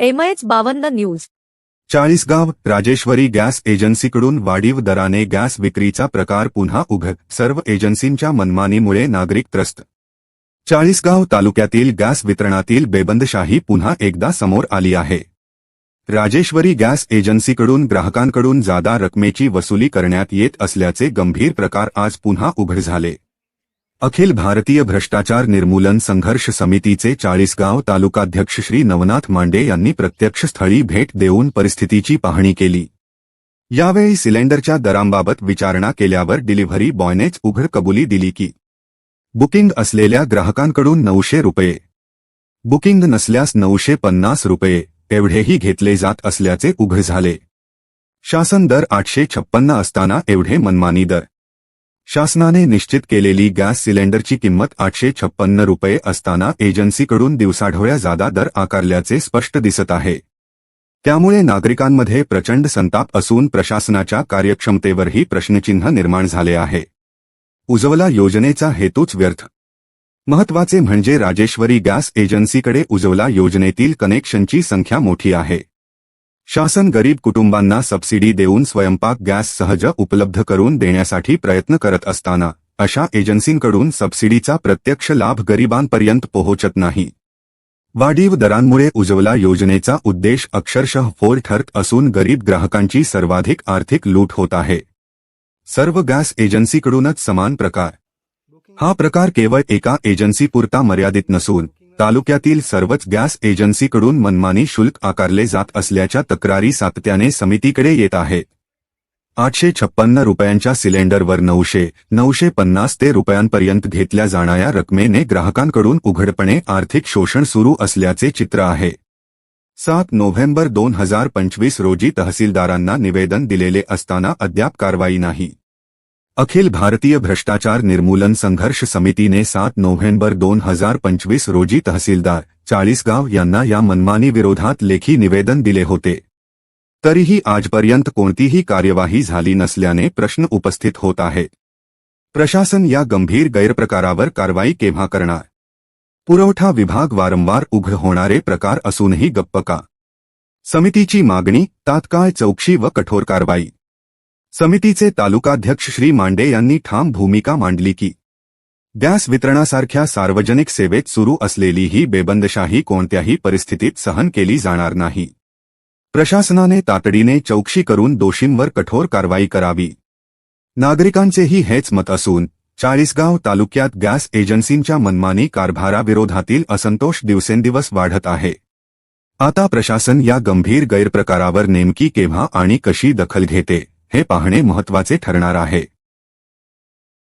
MH बावन्न news. Chalisgaon Rajeshwari gas एजन्सीकडून वाढीव दराने गॅस विक्रीचा प्रकार पुन्हा उघड सर्व एजन्सींच्या मनमानीमुळे नागरिक त्रस्त. चाळीसगाव तालुक्यातील गॅस वितरणातील बेबंदशाही पुन्हा एकदा समोर आली आहे. राजेश्वरी गॅस एजन्सीकडून ग्राहकांकडून जादा रकमेची वसुली करण्यात येत असल्याचे गंभीर प्रकार आज पुन्हा उघड झाले. अखिल भारतीय भ्रष्टाचार निर्मूलन संघर्ष समितीचे चाळीसगाव तालुकाध्यक्ष श्री नवनाथ मांडे यांनी प्रत्यक्ष स्थळी भेट देऊन परिस्थितीची पाहणी केली. यावेळी सिलेंडरच्या दरांबाबत विचारणा केल्यावर डिलिव्हरी बॉयनेच उघड कबुली दिली की बुकिंग असलेल्या ग्राहकांकडून नऊशे रुपये बुकिंग नसल्यास नऊशे पन्नास रुपये एवढेही घेतले जात असल्याचे उघड झाले. शासन दर आठशे छप्पन्न असताना एवढे मनमानी दर शासनाने निश्चित केलेली गॅस सिलेंडरची किंमत आठशे छप्पन्न रुपये असताना एजन्सीकडून दिवसाढोळ्या जादा दर आकारल्याचे स्पष्ट दिसत आहे. त्यामुळे नागरिकांमध्ये प्रचंड संताप असून प्रशासनाच्या कार्यक्षमतेवरही प्रश्नचिन्ह निर्माण झाले आहे. उज्ज्वला योजनेचा हेतूच व्यर्थ. महत्त्वाचे म्हणजे राजेश्वरी गॅस एजन्सीकडे उज्ज्वला योजनेतील कनेक्शनची संख्या मोठी आहे. शासन गरीब कुटुंबांना सबसिडी देऊन स्वयंपाक, गॅस, सहज उपलब्ध करून देण्यासाठी प्रयत्न करत असताना, अशा एजन्सींकडून सबसिडीचा प्रत्यक्ष लाभ गरिबांपर्यंत पोहोचत नाही. वाढीव दरांमुळे उज्ज्वला योजनेचा उद्देश अक्षरशः फोल ठरत गरीब ग्राहकांची सर्वाधिक आर्थिक लूट होत आहे. सर्व गॅस एजन्सीकडूनच समान प्रकार. हा प्रकार केवळ एका एजन्सीपुरता मर्यादित नसून तालुक्यातील सर्वच गॅस एजन्सीकडून मनमानी शुल्क आकारले जात असल्याच्या तक्रारी सातत्याने समितीकडे येत आहेत आठशे छप्पन्न रुपयांच्या सिलेंडरवर नऊशे नऊशे पन्नास ते रुपयांपर्यंत घेतल्या जाणाऱ्या रकमेने ग्राहकांकडून उघडपणे आर्थिक शोषण सुरू असल्याचे चित्र आहे. सात नोव्हेंबर दोन हजार पंचवीस रोजी तहसीलदारांना निवेदन दिलेले असताना अद्याप कारवाई नाही. अखिल भारतीय भ्रष्टाचार निर्मूलन संघर्ष समितीने सात नोव्हेंबर दोन हजार पंचवीस रोजी तहसीलदार चाळीसगाव यांना या मनमानी विरोधात लेखी निवेदन दिले होते. तरीही आजपर्यंत कोणतीही कार्यवाही झाली नसल्याने प्रश्न उपस्थित होत आहे. प्रशासन या गंभीर गैरप्रकारावर कारवाई केव्हा करणार? पुरवठा विभाग वारंवार उघड होणारे प्रकार असूनही गप्प का? समितीची मागणी तात्काळ चौकशी व कठोर कारवाई समितीचे तालुकाध्यक्ष श्री मांडे यांनी ठाम भूमिका मांडली की गॅस वितरणासारख्या सार्वजनिक सेवेत सुरू असलेली ही बेबंदशाही कोणत्याही परिस्थितीत सहन केली जाणार नाही. प्रशासनाने तातडीने चौकशी करून दोषींवर कठोर कारवाई करावी. नागरिकांचेही हेच मत असून चाळीसगाव तालुक्यात गॅस एजन्सींच्या मनमानी कारभाराविरोधातील असंतोष दिवसेंदिवस वाढत आहे. आता प्रशासन या गंभीर गैरप्रकारावर नेमकी केव्हा आणि कशी दखल घेते? हे पाहणे महत्त्वाचे ठरणार आहे.